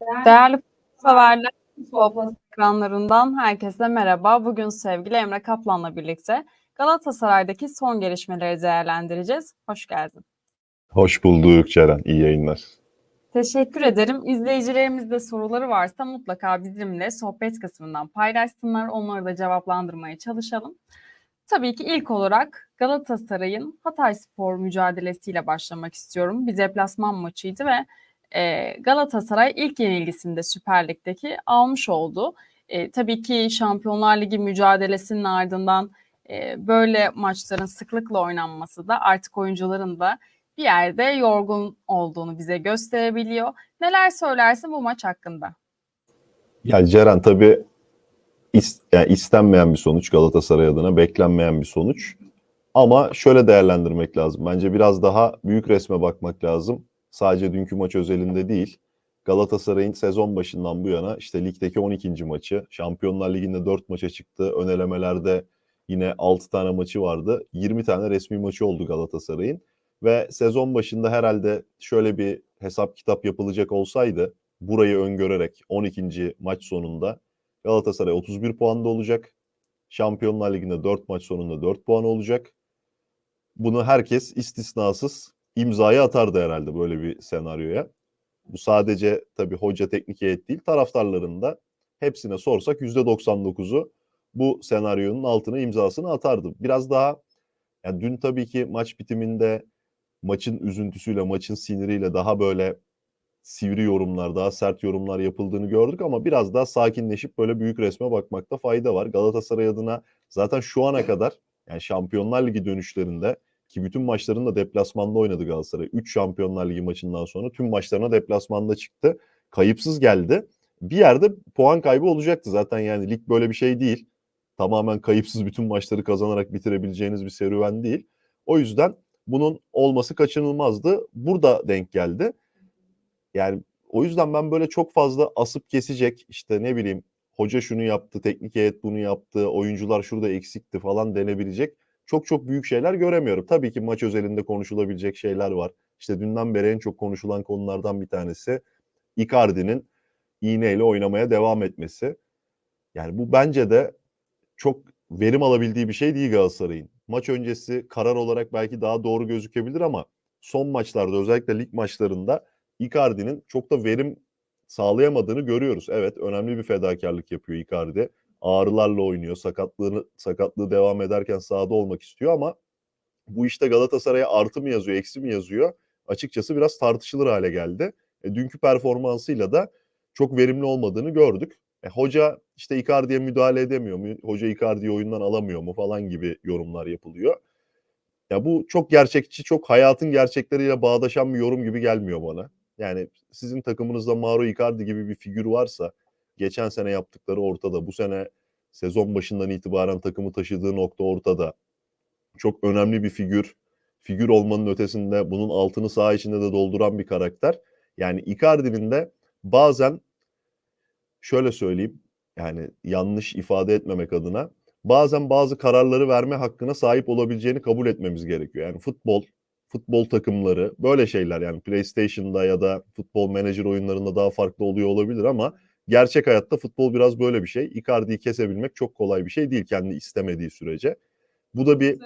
Değerli severler, Futbol ekranlarından herkese merhaba. Bugün sevgili Emre Kaplan'la birlikte Galatasaray'daki son gelişmeleri değerlendireceğiz. Hoş geldin. Hoş bulduk Ceren. İyi yayınlar. Teşekkür ederim. İzleyicilerimizde soruları varsa mutlaka bizimle sohbet kısmından paylaşsınlar. Onları da cevaplandırmaya çalışalım. Tabii ki ilk olarak Galatasaray'ın Hatay Spor mücadelesiyle başlamak istiyorum. Bir deplasman maçıydı ve e, Galatasaray ilk yenilgisinde Süper Lig'deki almış oldu. E, tabii ki Şampiyonlar Ligi mücadelesinin ardından e, böyle maçların sıklıkla oynanması da artık oyuncuların da bir yerde yorgun olduğunu bize gösterebiliyor. Neler söylersin bu maç hakkında? Ya Ceren tabii yani istenmeyen bir sonuç Galatasaray adına beklenmeyen bir sonuç. Ama şöyle değerlendirmek lazım. Bence biraz daha büyük resme bakmak lazım. Sadece dünkü maç özelinde değil. Galatasaray'ın sezon başından bu yana işte ligdeki 12. maçı, Şampiyonlar Ligi'nde 4 maça çıktı. Ön elemelerde yine 6 tane maçı vardı. 20 tane resmi maçı oldu Galatasaray'ın. Ve sezon başında herhalde şöyle bir hesap kitap yapılacak olsaydı burayı öngörerek 12. maç sonunda Galatasaray 31 puanda olacak. Şampiyonlar Ligi'nde 4 maç sonunda 4 puan olacak. Bunu herkes istisnasız imzayı atardı herhalde böyle bir senaryoya. Bu sadece tabii hoca teknik heyet değil taraftarların da hepsine sorsak %99'u bu senaryonun altına imzasını atardı. Biraz daha yani dün tabii ki maç bitiminde maçın üzüntüsüyle, maçın siniriyle daha böyle sivri yorumlar, daha sert yorumlar yapıldığını gördük ama biraz daha sakinleşip böyle büyük resme bakmakta fayda var. Galatasaray adına zaten şu ana kadar yani Şampiyonlar Ligi dönüşlerinde ki bütün maçlarını da deplasmanda oynadı Galatasaray. 3 Şampiyonlar Ligi maçından sonra tüm maçlarına deplasmanda çıktı. Kayıpsız geldi. Bir yerde puan kaybı olacaktı zaten yani lig böyle bir şey değil. Tamamen kayıpsız bütün maçları kazanarak bitirebileceğiniz bir serüven değil. O yüzden bunun olması kaçınılmazdı. Burada denk geldi. Yani o yüzden ben böyle çok fazla asıp kesecek işte ne bileyim hoca şunu yaptı, teknik heyet bunu yaptı, oyuncular şurada eksikti falan denebilecek çok çok büyük şeyler göremiyorum. Tabii ki maç özelinde konuşulabilecek şeyler var. İşte dünden beri en çok konuşulan konulardan bir tanesi Icardi'nin iğneyle oynamaya devam etmesi. Yani bu bence de çok verim alabildiği bir şey değil Galatasaray'ın. Maç öncesi karar olarak belki daha doğru gözükebilir ama son maçlarda özellikle lig maçlarında Icardi'nin çok da verim sağlayamadığını görüyoruz. Evet önemli bir fedakarlık yapıyor Icardi. Ağrılarla oynuyor. Sakatlığını sakatlığı devam ederken sahada olmak istiyor ama bu işte Galatasaray'a artı mı yazıyor, eksi mi yazıyor? Açıkçası biraz tartışılır hale geldi. E, dünkü performansıyla da çok verimli olmadığını gördük. E, hoca işte Icardi'ye müdahale edemiyor mu? Hoca Icardi'yi oyundan alamıyor mu falan gibi yorumlar yapılıyor. Ya bu çok gerçekçi, çok hayatın gerçekleriyle bağdaşan bir yorum gibi gelmiyor bana. Yani sizin takımınızda Mauro Icardi gibi bir figür varsa geçen sene yaptıkları ortada. Bu sene sezon başından itibaren takımı taşıdığı nokta ortada. Çok önemli bir figür. Figür olmanın ötesinde bunun altını saha içinde de dolduran bir karakter. Yani Icardi'nin de bazen şöyle söyleyeyim yani yanlış ifade etmemek adına bazen bazı kararları verme hakkına sahip olabileceğini kabul etmemiz gerekiyor. Yani futbol, futbol takımları böyle şeyler yani PlayStation'da ya da futbol menajer oyunlarında daha farklı oluyor olabilir ama gerçek hayatta futbol biraz böyle bir şey. Icardi'yi kesebilmek çok kolay bir şey değil kendi istemediği sürece. Bu da bir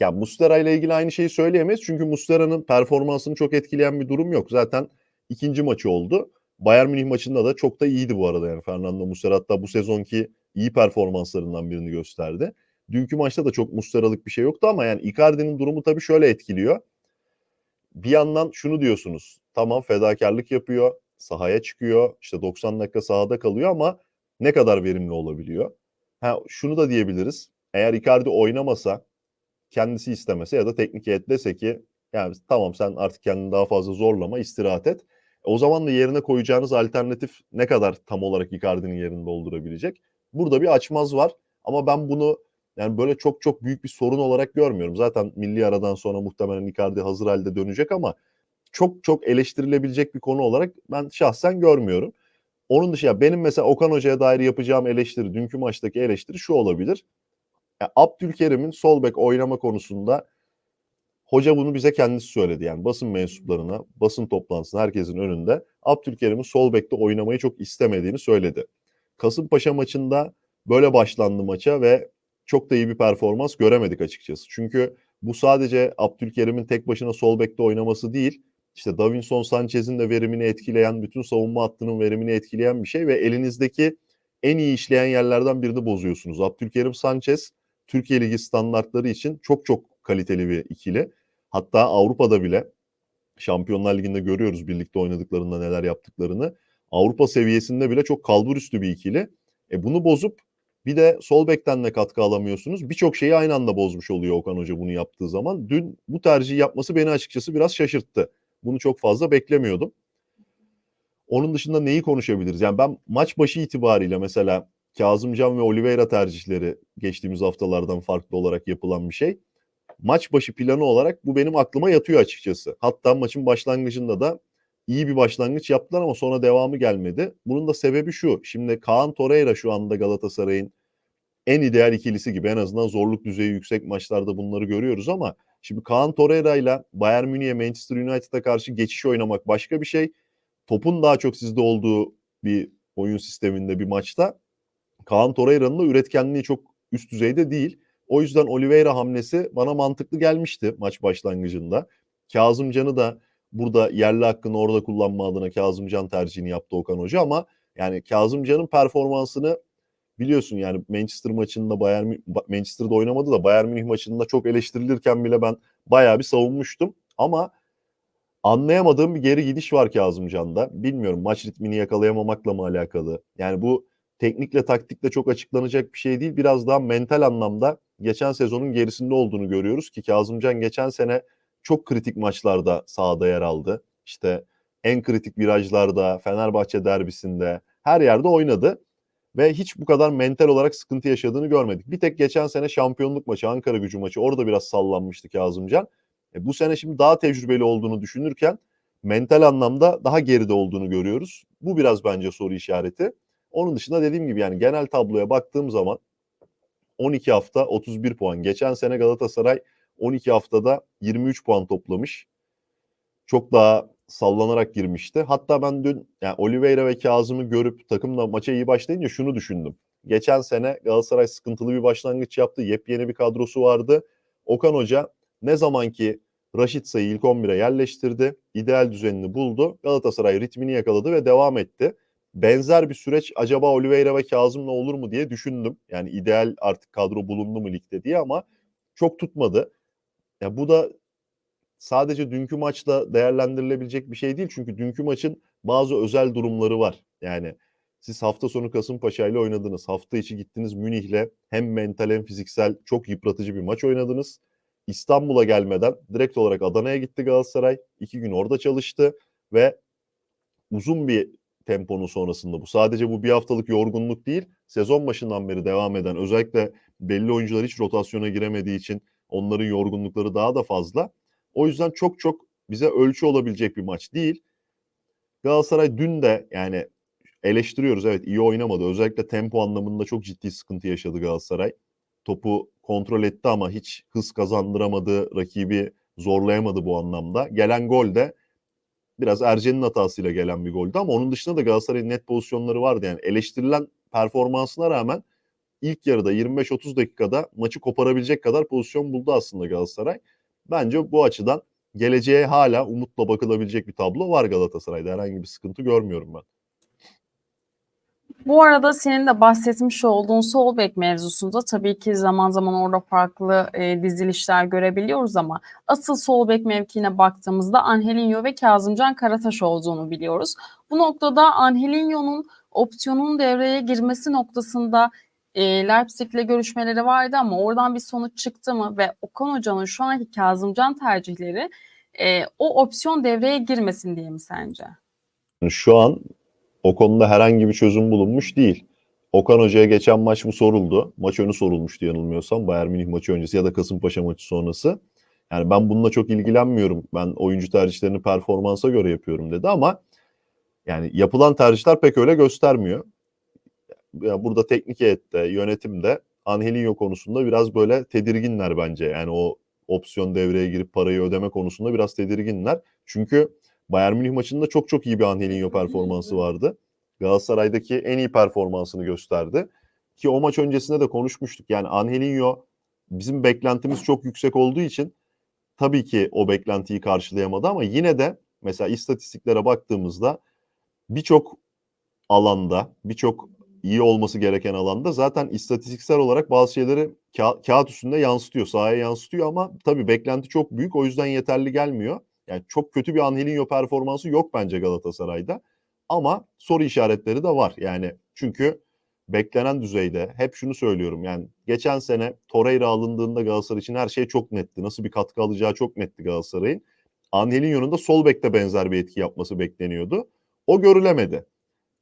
ya Mustera ile ilgili aynı şeyi söyleyemeyiz. Çünkü Mustera'nın performansını çok etkileyen bir durum yok. Zaten ikinci maçı oldu. Bayern Münih maçında da çok da iyiydi bu arada yani Fernando Muslera hatta bu sezonki iyi performanslarından birini gösterdi. Dünkü maçta da çok Muslera'lık bir şey yoktu ama yani Icardi'nin durumu tabii şöyle etkiliyor. Bir yandan şunu diyorsunuz. Tamam fedakarlık yapıyor, sahaya çıkıyor, işte 90 dakika sahada kalıyor ama ne kadar verimli olabiliyor? Ha şunu da diyebiliriz. Eğer Icardi oynamasa, kendisi istemese ya da teknik heyet ki yani tamam sen artık kendini daha fazla zorlama, istirahat et. O zaman da yerine koyacağınız alternatif ne kadar tam olarak Icardi'nin yerini doldurabilecek? Burada bir açmaz var ama ben bunu yani böyle çok çok büyük bir sorun olarak görmüyorum. Zaten milli aradan sonra muhtemelen Icardi hazır halde dönecek ama çok çok eleştirilebilecek bir konu olarak ben şahsen görmüyorum. Onun dışında benim mesela Okan Hoca'ya dair yapacağım eleştiri, dünkü maçtaki eleştiri şu olabilir. Yani Abdülkerim'in sol bek oynama konusunda Hoca bunu bize kendisi söyledi. Yani basın mensuplarına, basın toplantısında herkesin önünde Abdülkerim'in sol bekte oynamayı çok istemediğini söyledi. Kasımpaşa maçında böyle başlandı maça ve çok da iyi bir performans göremedik açıkçası. Çünkü bu sadece Abdülkerim'in tek başına sol bekte oynaması değil, işte Davinson Sanchez'in de verimini etkileyen, bütün savunma hattının verimini etkileyen bir şey ve elinizdeki en iyi işleyen yerlerden birini bozuyorsunuz. Abdülkerim Sanchez Türkiye Ligi standartları için çok çok kaliteli bir ikili. Hatta Avrupa'da bile Şampiyonlar Ligi'nde görüyoruz birlikte oynadıklarında neler yaptıklarını. Avrupa seviyesinde bile çok kalburüstü bir ikili. E bunu bozup bir de sol bekten de katkı alamıyorsunuz. Birçok şeyi aynı anda bozmuş oluyor Okan Hoca bunu yaptığı zaman. Dün bu tercihi yapması beni açıkçası biraz şaşırttı. Bunu çok fazla beklemiyordum. Onun dışında neyi konuşabiliriz? Yani ben maç başı itibariyle mesela Kazımcan ve Oliveira tercihleri geçtiğimiz haftalardan farklı olarak yapılan bir şey. Maç başı planı olarak bu benim aklıma yatıyor açıkçası. Hatta maçın başlangıcında da iyi bir başlangıç yaptılar ama sonra devamı gelmedi. Bunun da sebebi şu. Şimdi Kaan Torreira şu anda Galatasaray'ın en ideal ikilisi gibi en azından zorluk düzeyi yüksek maçlarda bunları görüyoruz ama şimdi Kaan Torreira ile Bayern Münih'e Manchester United'a karşı geçiş oynamak başka bir şey. Topun daha çok sizde olduğu bir oyun sisteminde bir maçta Kaan Torreira'nın da üretkenliği çok üst düzeyde değil. O yüzden Oliveira hamlesi bana mantıklı gelmişti maç başlangıcında. Kazımcan'ı da burada yerli hakkını orada kullanma adına Kazımcan tercihini yaptı Okan Hoca ama yani Kazımcan'ın performansını biliyorsun yani Manchester maçında Bayern Manchester'da oynamadı da Bayern Münih maçında çok eleştirilirken bile ben bayağı bir savunmuştum ama anlayamadığım bir geri gidiş var Kazımcan'da. Bilmiyorum maç ritmini yakalayamamakla mı alakalı? Yani bu teknikle taktikle çok açıklanacak bir şey değil. Biraz daha mental anlamda geçen sezonun gerisinde olduğunu görüyoruz ki Kazımcan geçen sene çok kritik maçlarda sahada yer aldı. İşte en kritik virajlarda, Fenerbahçe derbisinde her yerde oynadı ve hiç bu kadar mental olarak sıkıntı yaşadığını görmedik. Bir tek geçen sene şampiyonluk maçı, Ankara gücü maçı orada biraz sallanmıştı Kazımcan. E bu sene şimdi daha tecrübeli olduğunu düşünürken mental anlamda daha geride olduğunu görüyoruz. Bu biraz bence soru işareti. Onun dışında dediğim gibi yani genel tabloya baktığım zaman 12 hafta 31 puan. Geçen sene Galatasaray 12 haftada 23 puan toplamış. Çok daha sallanarak girmişti. Hatta ben dün yani Oliveira ve Kazım'ı görüp takımla maça iyi başlayınca şunu düşündüm. Geçen sene Galatasaray sıkıntılı bir başlangıç yaptı. Yepyeni bir kadrosu vardı. Okan Hoca ne zaman ki Raşit Say'ı ilk 11'e yerleştirdi. ideal düzenini buldu. Galatasaray ritmini yakaladı ve devam etti. Benzer bir süreç acaba Oliveira ve Kazım'la olur mu diye düşündüm. Yani ideal artık kadro bulundu mu ligde diye ama çok tutmadı. Ya bu da sadece dünkü maçla değerlendirilebilecek bir şey değil. Çünkü dünkü maçın bazı özel durumları var. Yani siz hafta sonu Kasımpaşa ile oynadınız. Hafta içi gittiniz Münih'le hem mental hem fiziksel çok yıpratıcı bir maç oynadınız. İstanbul'a gelmeden direkt olarak Adana'ya gitti Galatasaray. İki gün orada çalıştı ve uzun bir temponun sonrasında bu. Sadece bu bir haftalık yorgunluk değil. Sezon başından beri devam eden özellikle belli oyuncular hiç rotasyona giremediği için onların yorgunlukları daha da fazla. O yüzden çok çok bize ölçü olabilecek bir maç değil. Galatasaray dün de yani eleştiriyoruz evet iyi oynamadı. Özellikle tempo anlamında çok ciddi sıkıntı yaşadı Galatasaray. Topu kontrol etti ama hiç hız kazandıramadı, rakibi zorlayamadı bu anlamda. Gelen gol de biraz Ercen'in hatasıyla gelen bir goldü ama onun dışında da Galatasaray'ın net pozisyonları vardı. Yani eleştirilen performansına rağmen ilk yarıda 25-30 dakikada maçı koparabilecek kadar pozisyon buldu aslında Galatasaray. Bence bu açıdan geleceğe hala umutla bakılabilecek bir tablo var Galatasaray'da. Herhangi bir sıkıntı görmüyorum ben. Bu arada senin de bahsetmiş olduğun sol bek mevzusunda tabii ki zaman zaman orada farklı e, dizilişler görebiliyoruz ama asıl sol bek mevkiine baktığımızda Angelinho ve Kazımcan Karataş olduğunu biliyoruz. Bu noktada Angelinho'nun opsiyonun devreye girmesi noktasında e, Leipzig'le görüşmeleri vardı ama oradan bir sonuç çıktı mı ve Okan Hoca'nın şu anki Kazımcan tercihleri e, o opsiyon devreye girmesin diye mi sence? Şu an o konuda herhangi bir çözüm bulunmuş değil. Okan Hoca'ya geçen maç bu soruldu. Maç önü sorulmuştu yanılmıyorsam. Bayern Münih maçı öncesi ya da Kasımpaşa maçı sonrası. Yani ben bununla çok ilgilenmiyorum. Ben oyuncu tercihlerini performansa göre yapıyorum dedi ama yani yapılan tercihler pek öyle göstermiyor. Yani burada teknik heyette, yönetimde Angelinho konusunda biraz böyle tedirginler bence. Yani o opsiyon devreye girip parayı ödeme konusunda biraz tedirginler. Çünkü Bayern Münih maçında çok çok iyi bir Angelinho performansı vardı. Galatasaray'daki en iyi performansını gösterdi. Ki o maç öncesinde de konuşmuştuk. Yani Angelinho bizim beklentimiz çok yüksek olduğu için tabii ki o beklentiyi karşılayamadı ama yine de mesela istatistiklere baktığımızda birçok alanda, birçok iyi olması gereken alanda zaten istatistiksel olarak bazı şeyleri ka- kağıt üstünde yansıtıyor, sahaya yansıtıyor ama tabii beklenti çok büyük o yüzden yeterli gelmiyor. Yani çok kötü bir Angelinho performansı yok bence Galatasaray'da. Ama soru işaretleri de var. Yani çünkü beklenen düzeyde hep şunu söylüyorum. Yani geçen sene Torreira alındığında Galatasaray için her şey çok netti. Nasıl bir katkı alacağı çok netti Galatasaray'ın. Angelinho'nun da sol bekte benzer bir etki yapması bekleniyordu. O görülemedi.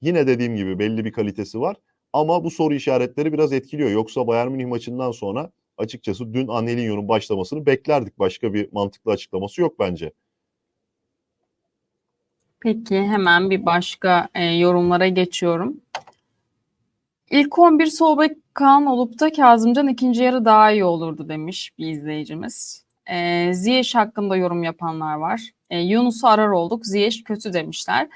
Yine dediğim gibi belli bir kalitesi var. Ama bu soru işaretleri biraz etkiliyor. Yoksa Bayern Münih maçından sonra açıkçası dün Angelinho'nun başlamasını beklerdik. Başka bir mantıklı açıklaması yok bence. Peki hemen bir başka e, yorumlara geçiyorum. İlk 11 sol bek Kaan olup da Kazımcan ikinci yarı daha iyi olurdu demiş bir izleyicimiz. E, Ziyech hakkında yorum yapanlar var. E, Yunus'u arar olduk. Ziyech kötü demişler.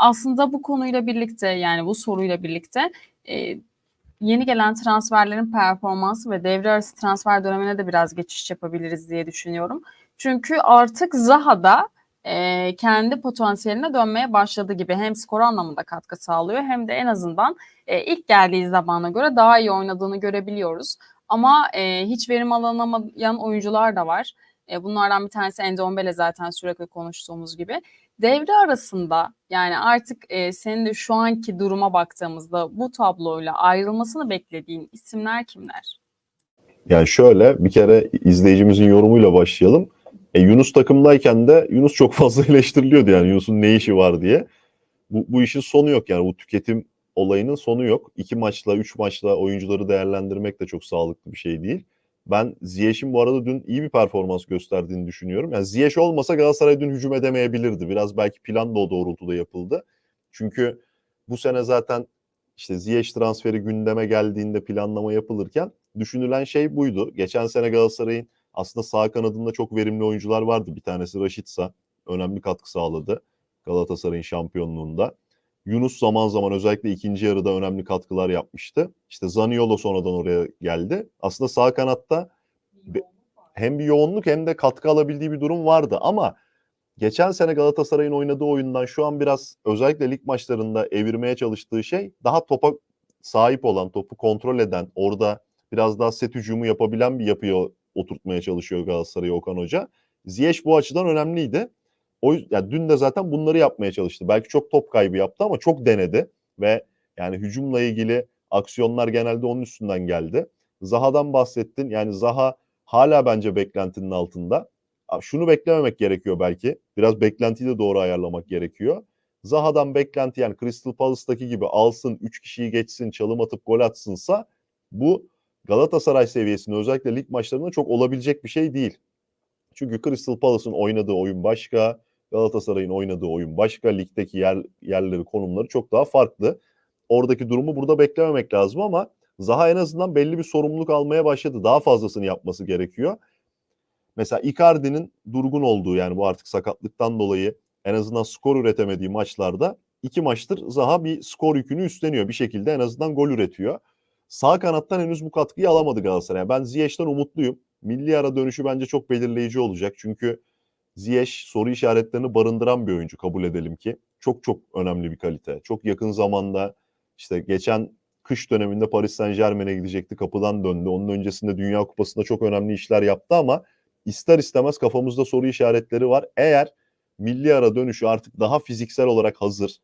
Aslında bu konuyla birlikte yani bu soruyla birlikte e, yeni gelen transferlerin performansı ve devre arası transfer dönemine de biraz geçiş yapabiliriz diye düşünüyorum. Çünkü artık Zaha'da e, kendi potansiyeline dönmeye başladı gibi hem skor anlamında katkı sağlıyor hem de en azından e, ilk geldiği zamana göre daha iyi oynadığını görebiliyoruz. Ama e, hiç verim alınamayan oyuncular da var. E, bunlardan bir tanesi Endombele zaten sürekli konuştuğumuz gibi. Devre arasında yani artık e, senin de şu anki duruma baktığımızda bu tabloyla ayrılmasını beklediğin isimler kimler? Yani şöyle bir kere izleyicimizin yorumuyla başlayalım. E, Yunus takımdayken de Yunus çok fazla eleştiriliyordu yani Yunus'un ne işi var diye. Bu, bu işin sonu yok yani bu tüketim olayının sonu yok. İki maçla, üç maçla oyuncuları değerlendirmek de çok sağlıklı bir şey değil. Ben Ziyech'in bu arada dün iyi bir performans gösterdiğini düşünüyorum. Yani Ziyech olmasa Galatasaray dün hücum edemeyebilirdi. Biraz belki plan da o doğrultuda yapıldı. Çünkü bu sene zaten işte Ziyech transferi gündeme geldiğinde planlama yapılırken düşünülen şey buydu. Geçen sene Galatasaray'ın aslında sağ kanadında çok verimli oyuncular vardı. Bir tanesi Raşitsa önemli katkı sağladı Galatasaray'ın şampiyonluğunda. Yunus zaman zaman özellikle ikinci yarıda önemli katkılar yapmıştı. İşte Zaniolo sonradan oraya geldi. Aslında sağ kanatta hem bir yoğunluk hem de katkı alabildiği bir durum vardı ama geçen sene Galatasaray'ın oynadığı oyundan şu an biraz özellikle lig maçlarında evirmeye çalıştığı şey daha topa sahip olan, topu kontrol eden, orada biraz daha set hücumu yapabilen bir yapıya oturtmaya çalışıyor Galatasaray Okan Hoca. Ziyech bu açıdan önemliydi. O yani dün de zaten bunları yapmaya çalıştı. Belki çok top kaybı yaptı ama çok denedi ve yani hücumla ilgili aksiyonlar genelde onun üstünden geldi. Zaha'dan bahsettin. Yani Zaha hala bence beklentinin altında. Şunu beklememek gerekiyor belki. Biraz beklentiyi de doğru ayarlamak gerekiyor. Zaha'dan beklenti yani Crystal Palace'daki gibi alsın, 3 kişiyi geçsin, çalım atıp gol atsınsa bu Galatasaray seviyesinde özellikle lig maçlarında çok olabilecek bir şey değil. Çünkü Crystal Palace'ın oynadığı oyun başka, Galatasaray'ın oynadığı oyun başka, ligdeki yer, yerleri, konumları çok daha farklı. Oradaki durumu burada beklememek lazım ama Zaha en azından belli bir sorumluluk almaya başladı. Daha fazlasını yapması gerekiyor. Mesela Icardi'nin durgun olduğu yani bu artık sakatlıktan dolayı en azından skor üretemediği maçlarda iki maçtır Zaha bir skor yükünü üstleniyor. Bir şekilde en azından gol üretiyor. Sağ kanattan henüz bu katkıyı alamadı Galatasaray. Ben Ziyech'ten umutluyum. Milli ara dönüşü bence çok belirleyici olacak. Çünkü Ziyech soru işaretlerini barındıran bir oyuncu kabul edelim ki. Çok çok önemli bir kalite. Çok yakın zamanda işte geçen kış döneminde Paris Saint Germain'e gidecekti. Kapıdan döndü. Onun öncesinde Dünya Kupası'nda çok önemli işler yaptı ama ister istemez kafamızda soru işaretleri var. Eğer milli ara dönüşü artık daha fiziksel olarak hazır,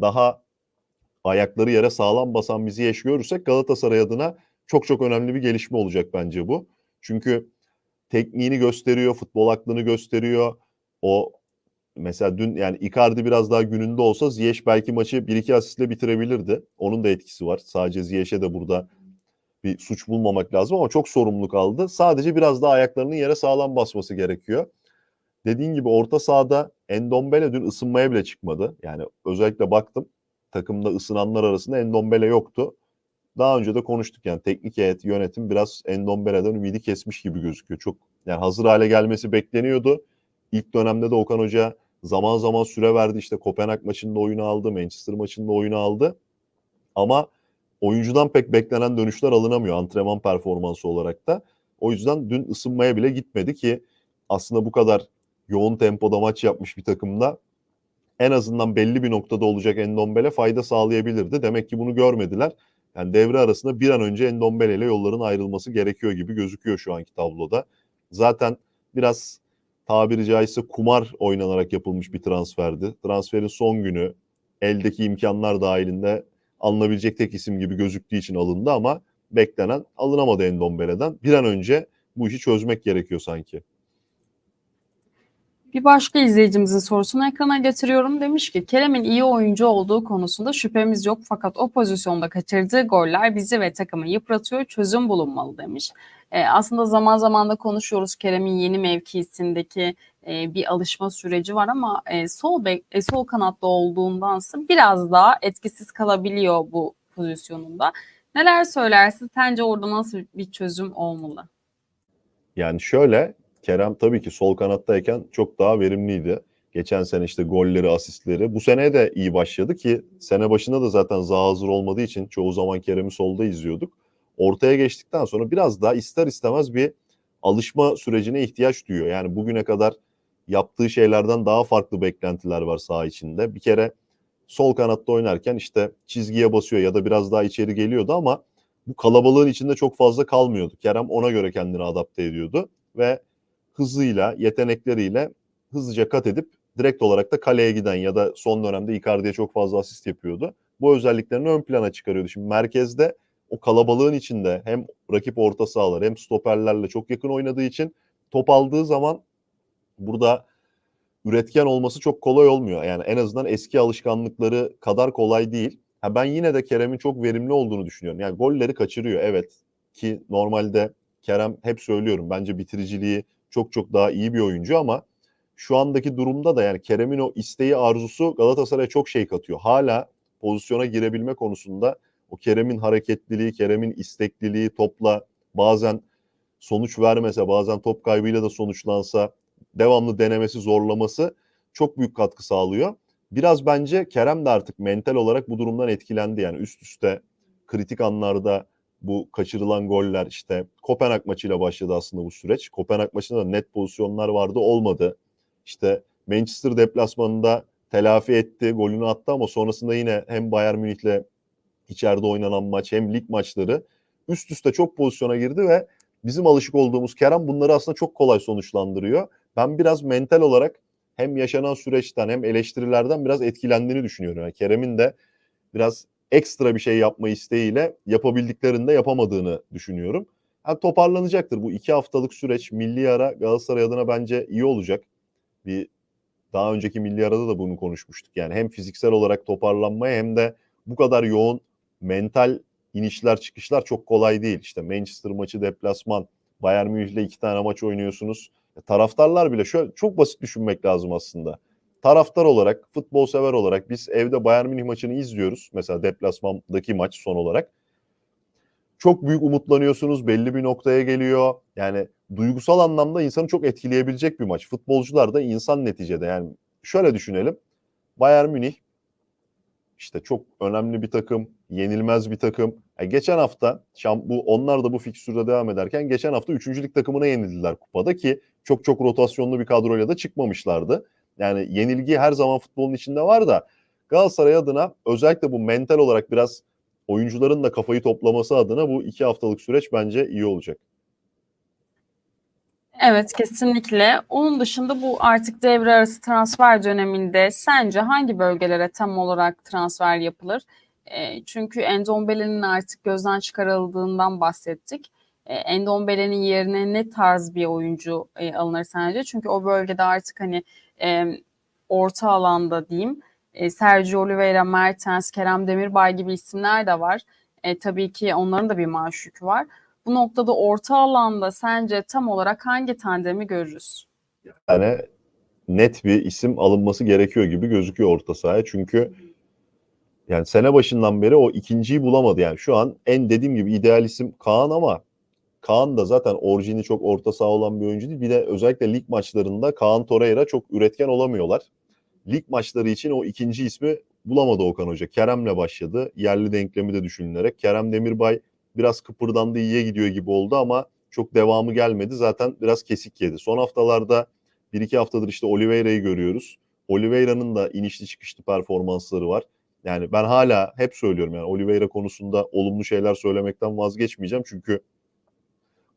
daha ayakları yere sağlam basan bir Ziyech görürsek Galatasaray adına çok çok önemli bir gelişme olacak bence bu. Çünkü tekniğini gösteriyor, futbol aklını gösteriyor. O mesela dün yani Icardi biraz daha gününde olsa Ziyech belki maçı 1-2 asistle bitirebilirdi. Onun da etkisi var. Sadece Ziyech'e de burada bir suç bulmamak lazım ama çok sorumluluk aldı. Sadece biraz daha ayaklarının yere sağlam basması gerekiyor. Dediğin gibi orta sahada Endombele dün ısınmaya bile çıkmadı. Yani özellikle baktım takımda ısınanlar arasında Endombele yoktu. Daha önce de konuştuk yani teknik heyet yönetim biraz Endombele'den ümidi kesmiş gibi gözüküyor. Çok Yani hazır hale gelmesi bekleniyordu. İlk dönemde de Okan Hoca zaman zaman süre verdi. İşte Kopenhag maçında oyunu aldı, Manchester maçında oyunu aldı. Ama oyuncudan pek beklenen dönüşler alınamıyor antrenman performansı olarak da. O yüzden dün ısınmaya bile gitmedi ki aslında bu kadar yoğun tempoda maç yapmış bir takımda en azından belli bir noktada olacak Endombele fayda sağlayabilirdi. Demek ki bunu görmediler. Yani devre arasında bir an önce Endombele ile yolların ayrılması gerekiyor gibi gözüküyor şu anki tabloda. Zaten biraz tabiri caizse kumar oynanarak yapılmış bir transferdi. Transferin son günü eldeki imkanlar dahilinde alınabilecek tek isim gibi gözüktüğü için alındı ama beklenen alınamadı Endombele'den. Bir an önce bu işi çözmek gerekiyor sanki. Bir başka izleyicimizin sorusunu ekrana getiriyorum. Demiş ki Kerem'in iyi oyuncu olduğu konusunda şüphemiz yok fakat o pozisyonda kaçırdığı goller bizi ve takımı yıpratıyor. Çözüm bulunmalı demiş. Ee, aslında zaman zaman da konuşuyoruz Kerem'in yeni mevkisindeki e, bir alışma süreci var ama e, sol bek, e, sol kanatta olduğundansa biraz daha etkisiz kalabiliyor bu pozisyonunda. Neler söylersin? Sence orada nasıl bir çözüm olmalı? Yani şöyle Kerem tabii ki sol kanattayken çok daha verimliydi. Geçen sene işte golleri, asistleri. Bu sene de iyi başladı ki sene başında da zaten Zaha hazır olmadığı için çoğu zaman Kerem'i solda izliyorduk. Ortaya geçtikten sonra biraz daha ister istemez bir alışma sürecine ihtiyaç duyuyor. Yani bugüne kadar yaptığı şeylerden daha farklı beklentiler var saha içinde. Bir kere sol kanatta oynarken işte çizgiye basıyor ya da biraz daha içeri geliyordu ama bu kalabalığın içinde çok fazla kalmıyordu. Kerem ona göre kendini adapte ediyordu ve hızıyla, yetenekleriyle hızlıca kat edip direkt olarak da kaleye giden ya da son dönemde Icardi'ye çok fazla asist yapıyordu. Bu özelliklerini ön plana çıkarıyordu. Şimdi merkezde o kalabalığın içinde hem rakip orta sahalar hem stoperlerle çok yakın oynadığı için top aldığı zaman burada üretken olması çok kolay olmuyor. Yani en azından eski alışkanlıkları kadar kolay değil. Ha ben yine de Kerem'in çok verimli olduğunu düşünüyorum. Yani golleri kaçırıyor evet ki normalde Kerem hep söylüyorum bence bitiriciliği çok çok daha iyi bir oyuncu ama şu andaki durumda da yani Kerem'in o isteği arzusu Galatasaray'a çok şey katıyor. Hala pozisyona girebilme konusunda o Kerem'in hareketliliği, Kerem'in istekliliği topla bazen sonuç vermese, bazen top kaybıyla da sonuçlansa devamlı denemesi, zorlaması çok büyük katkı sağlıyor. Biraz bence Kerem de artık mental olarak bu durumdan etkilendi. Yani üst üste kritik anlarda bu kaçırılan goller işte Kopenhag maçıyla başladı aslında bu süreç. Kopenhag maçında da net pozisyonlar vardı olmadı. İşte Manchester deplasmanında telafi etti, golünü attı ama sonrasında yine hem Bayern Münih'le içeride oynanan maç hem lig maçları üst üste çok pozisyona girdi ve bizim alışık olduğumuz Kerem bunları aslında çok kolay sonuçlandırıyor. Ben biraz mental olarak hem yaşanan süreçten hem eleştirilerden biraz etkilendiğini düşünüyorum. Yani Kerem'in de biraz ekstra bir şey yapma isteğiyle yapabildiklerinde yapamadığını düşünüyorum. Yani toparlanacaktır. Bu iki haftalık süreç milli ara Galatasaray adına bence iyi olacak. Bir daha önceki milli arada da bunu konuşmuştuk. Yani hem fiziksel olarak toparlanmaya hem de bu kadar yoğun mental inişler çıkışlar çok kolay değil. İşte Manchester maçı deplasman, Bayern Münih'le iki tane maç oynuyorsunuz. E, taraftarlar bile şöyle çok basit düşünmek lazım aslında. Taraftar olarak, futbol sever olarak biz evde Bayern Münih maçını izliyoruz. Mesela deplasmandaki maç son olarak. Çok büyük umutlanıyorsunuz. Belli bir noktaya geliyor. Yani duygusal anlamda insanı çok etkileyebilecek bir maç. Futbolcular da insan neticede. Yani şöyle düşünelim. Bayern Münih işte çok önemli bir takım, yenilmez bir takım. Yani geçen hafta bu onlar da bu fikstürde devam ederken geçen hafta 3. lig takımına yenildiler kupada ki çok çok rotasyonlu bir kadroyla da çıkmamışlardı. Yani yenilgi her zaman futbolun içinde var da Galatasaray adına özellikle bu mental olarak biraz oyuncuların da kafayı toplaması adına bu iki haftalık süreç bence iyi olacak. Evet kesinlikle. Onun dışında bu artık devre arası transfer döneminde sence hangi bölgelere tam olarak transfer yapılır? E, çünkü Endombele'nin artık gözden çıkarıldığından bahsettik. E, Endombele'nin yerine ne tarz bir oyuncu e, alınır sence? Çünkü o bölgede artık hani e, orta alanda diyeyim e, Sergio Oliveira, Mertens, Kerem Demirbay gibi isimler de var. E, tabii ki onların da bir maaş yükü var. Bu noktada orta alanda sence tam olarak hangi tandemi görürüz? Yani net bir isim alınması gerekiyor gibi gözüküyor orta sahaya. Çünkü yani sene başından beri o ikinciyi bulamadı. Yani şu an en dediğim gibi ideal isim Kaan ama Kaan da zaten orijini çok orta saha olan bir oyuncu değil. Bir de özellikle lig maçlarında Kaan Torreira çok üretken olamıyorlar. Lig maçları için o ikinci ismi bulamadı Okan Hoca. Kerem'le başladı. Yerli denklemi de düşünülerek. Kerem Demirbay biraz kıpırdandı, iyiye gidiyor gibi oldu ama çok devamı gelmedi. Zaten biraz kesik yedi. Son haftalarda bir iki haftadır işte Oliveira'yı görüyoruz. Oliveira'nın da inişli çıkışlı performansları var. Yani ben hala hep söylüyorum yani Oliveira konusunda olumlu şeyler söylemekten vazgeçmeyeceğim. Çünkü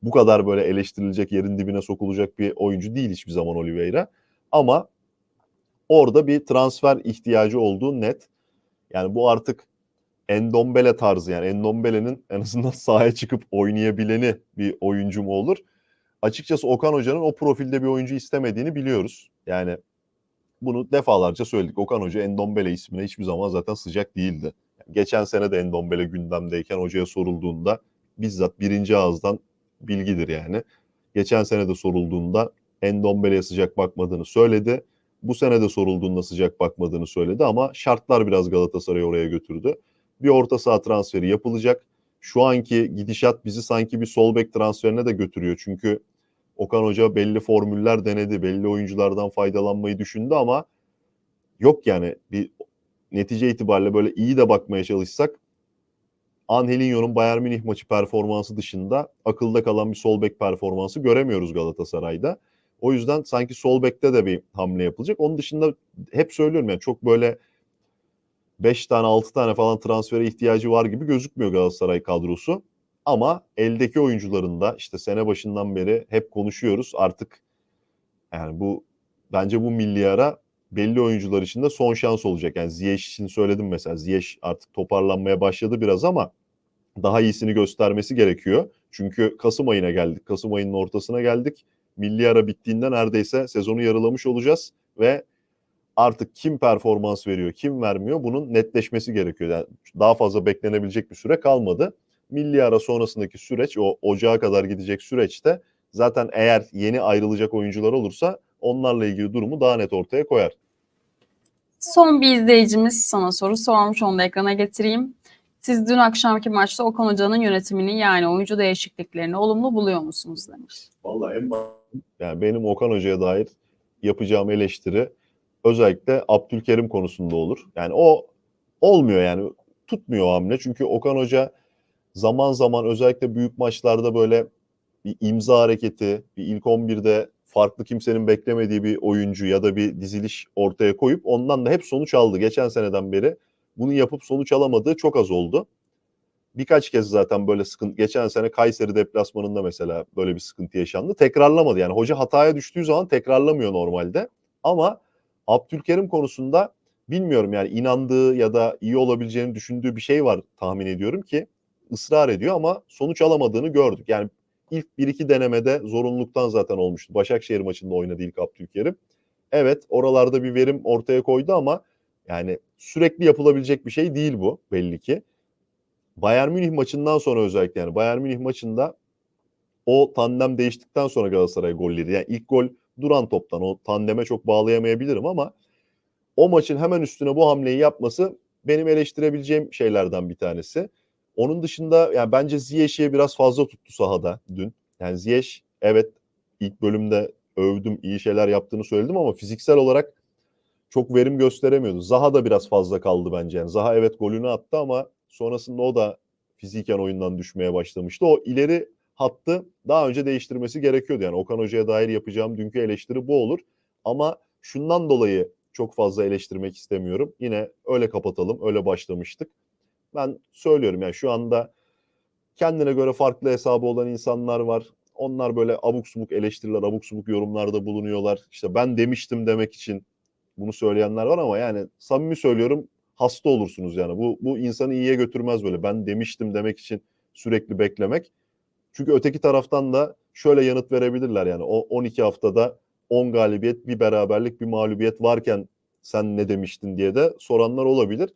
bu kadar böyle eleştirilecek, yerin dibine sokulacak bir oyuncu değil hiçbir zaman Oliveira. Ama orada bir transfer ihtiyacı olduğu net. Yani bu artık Endombele tarzı yani Endombele'nin en azından sahaya çıkıp oynayabileni bir oyuncu mu olur? Açıkçası Okan Hoca'nın o profilde bir oyuncu istemediğini biliyoruz. Yani bunu defalarca söyledik. Okan Hoca Endombele ismine hiçbir zaman zaten sıcak değildi. Geçen sene de Endombele gündemdeyken hocaya sorulduğunda bizzat birinci ağızdan bilgidir yani. Geçen sene de sorulduğunda Endombele'ye sıcak bakmadığını söyledi. Bu sene de sorulduğunda sıcak bakmadığını söyledi ama şartlar biraz Galatasaray'ı oraya götürdü. Bir orta saha transferi yapılacak. Şu anki gidişat bizi sanki bir sol bek transferine de götürüyor. Çünkü Okan Hoca belli formüller denedi, belli oyunculardan faydalanmayı düşündü ama yok yani bir netice itibariyle böyle iyi de bakmaya çalışsak Angelinho'nun Bayern Münih maçı performansı dışında akılda kalan bir sol bek performansı göremiyoruz Galatasaray'da. O yüzden sanki sol bekte de bir hamle yapılacak. Onun dışında hep söylüyorum yani çok böyle 5 tane 6 tane falan transfere ihtiyacı var gibi gözükmüyor Galatasaray kadrosu. Ama eldeki oyuncuların da işte sene başından beri hep konuşuyoruz. Artık yani bu bence bu milli ara belli oyuncular için de son şans olacak. Yani Ziyech için söyledim mesela. Ziyech artık toparlanmaya başladı biraz ama daha iyisini göstermesi gerekiyor. Çünkü Kasım ayına geldik. Kasım ayının ortasına geldik. Milli ara bittiğinde neredeyse sezonu yarılamış olacağız ve artık kim performans veriyor, kim vermiyor bunun netleşmesi gerekiyor. Yani daha fazla beklenebilecek bir süre kalmadı. Milli ara sonrasındaki süreç, o ocağa kadar gidecek süreçte zaten eğer yeni ayrılacak oyuncular olursa onlarla ilgili durumu daha net ortaya koyar. Son bir izleyicimiz sana soru sormuş. Onu da ekrana getireyim. Siz dün akşamki maçta Okan Hoca'nın yönetimini yani oyuncu değişikliklerini olumlu buluyor musunuz demiş. Vallahi en yani benim Okan Hoca'ya dair yapacağım eleştiri özellikle Abdülkerim konusunda olur. Yani o olmuyor yani tutmuyor o hamle. Çünkü Okan Hoca zaman zaman özellikle büyük maçlarda böyle bir imza hareketi, bir ilk 11'de farklı kimsenin beklemediği bir oyuncu ya da bir diziliş ortaya koyup ondan da hep sonuç aldı. Geçen seneden beri bunu yapıp sonuç alamadığı çok az oldu. Birkaç kez zaten böyle sıkıntı, geçen sene Kayseri deplasmanında mesela böyle bir sıkıntı yaşandı. Tekrarlamadı yani hoca hataya düştüğü zaman tekrarlamıyor normalde. Ama Abdülkerim konusunda bilmiyorum yani inandığı ya da iyi olabileceğini düşündüğü bir şey var tahmin ediyorum ki ısrar ediyor ama sonuç alamadığını gördük. Yani ilk bir iki denemede zorunluluktan zaten olmuştu. Başakşehir maçında oynadı ilk Abdülkerim. Evet oralarda bir verim ortaya koydu ama yani sürekli yapılabilecek bir şey değil bu belli ki. Bayern Münih maçından sonra özellikle yani Bayern Münih maçında o tandem değiştikten sonra Galatasaray golleri yani ilk gol duran toptan o tandeme çok bağlayamayabilirim ama o maçın hemen üstüne bu hamleyi yapması benim eleştirebileceğim şeylerden bir tanesi. Onun dışında yani bence Ziyech'i biraz fazla tuttu sahada dün. Yani Ziyech evet ilk bölümde övdüm iyi şeyler yaptığını söyledim ama fiziksel olarak çok verim gösteremiyordu. Zaha da biraz fazla kaldı bence. Yani Zaha evet golünü attı ama sonrasında o da fiziken oyundan düşmeye başlamıştı. O ileri hattı daha önce değiştirmesi gerekiyordu. Yani Okan Hoca'ya dair yapacağım dünkü eleştiri bu olur. Ama şundan dolayı çok fazla eleştirmek istemiyorum. Yine öyle kapatalım, öyle başlamıştık. Ben söylüyorum yani şu anda kendine göre farklı hesabı olan insanlar var. Onlar böyle abuk subuk eleştiriler, abuk subuk yorumlarda bulunuyorlar. İşte ben demiştim demek için bunu söyleyenler var ama yani samimi söylüyorum hasta olursunuz yani. Bu, bu insanı iyiye götürmez böyle. Ben demiştim demek için sürekli beklemek. Çünkü öteki taraftan da şöyle yanıt verebilirler yani o 12 haftada 10 galibiyet, bir beraberlik, bir mağlubiyet varken sen ne demiştin diye de soranlar olabilir.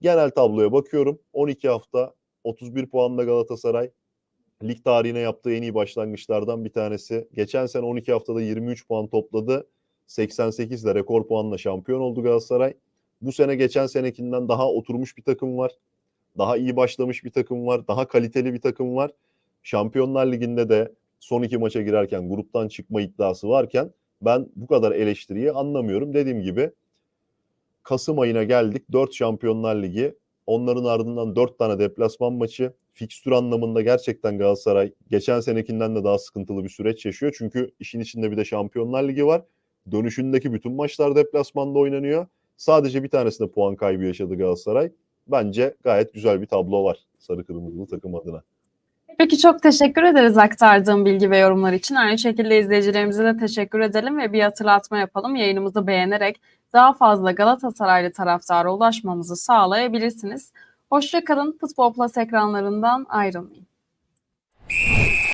Genel tabloya bakıyorum. 12 hafta 31 puanla Galatasaray lig tarihine yaptığı en iyi başlangıçlardan bir tanesi. Geçen sene 12 haftada 23 puan topladı. 88 ile rekor puanla şampiyon oldu Galatasaray. Bu sene geçen senekinden daha oturmuş bir takım var. Daha iyi başlamış bir takım var. Daha kaliteli bir takım var. Şampiyonlar Ligi'nde de son iki maça girerken gruptan çıkma iddiası varken ben bu kadar eleştiriyi anlamıyorum. Dediğim gibi Kasım ayına geldik. 4 Şampiyonlar Ligi. Onların ardından 4 tane deplasman maçı. Fikstür anlamında gerçekten Galatasaray geçen senekinden de daha sıkıntılı bir süreç yaşıyor. Çünkü işin içinde bir de Şampiyonlar Ligi var. Dönüşündeki bütün maçlar deplasmanda oynanıyor. Sadece bir tanesinde puan kaybı yaşadı Galatasaray. Bence gayet güzel bir tablo var sarı kırmızılı takım adına. Peki çok teşekkür ederiz aktardığım bilgi ve yorumlar için. Aynı şekilde izleyicilerimize de teşekkür edelim ve bir hatırlatma yapalım. Yayınımızı beğenerek daha fazla Galatasaraylı taraftara ulaşmamızı sağlayabilirsiniz. Hoşçakalın. Futbol Plus ekranlarından ayrılmayın.